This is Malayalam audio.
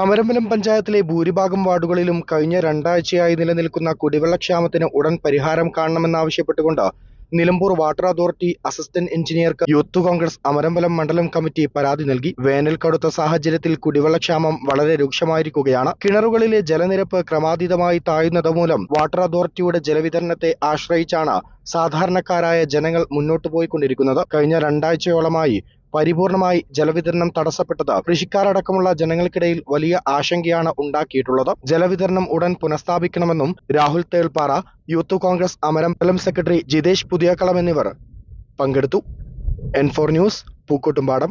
Amarambalam പഞ്ചായത്തിലെ ഭൂരിഭാഗം വാർഡുകളിലും കഴിഞ്ഞ രണ്ടാഴ്ചയായി നിലനിൽക്കുന്ന കുടിവെള്ളക്ഷാമത്തിന് ഉടൻ പരിഹാരം കാണണമെന്നാവശ്യപ്പെട്ടുകൊണ്ട് നിലമ്പൂർ വാട്ടർ അതോറിറ്റി അസിസ്റ്റന്റ് എഞ്ചിനീയർക്ക് യൂത്ത് കോൺഗ്രസ് അമരമ്പലം മണ്ഡലം കമ്മിറ്റി പരാതി നൽകി. വേനൽ കടുത്ത സാഹചര്യത്തിൽ കുടിവെള്ളക്ഷാമം വളരെ രൂക്ഷമായിരിക്കുകയാണ്. കിണറുകളിലെ ജലനിരപ്പ് ക്രമാതീതമായി താഴുന്നത് മൂലം വാട്ടർ അതോറിറ്റിയുടെ ജലവിതരണത്തെ ആശ്രയിച്ചാണ് സാധാരണക്കാരായ ജനങ്ങൾ മുന്നോട്ടു പോയിക്കൊണ്ടിരിക്കുന്നത്. കഴിഞ്ഞ രണ്ടാഴ്ചയോളമായി പരിപൂർണമായി ജലവിതരണം തടസ്സപ്പെട്ടത്. കൃഷിക്കാരടക്കമുള്ള ജനങ്ങൾക്കിടയിൽ വലിയ ആശങ്കയാണ് ഉണ്ടാക്കിയിട്ടുള്ളത്. ജലവിതരണം ഉടൻ പുനഃസ്ഥാപിക്കണമെന്നും Rahul Thelpara youth congress Amarambalam secretary Jithesh Puthiyakkalam എന്നിവർ പങ്കെടുത്തു. N four news Pookkottumpadam.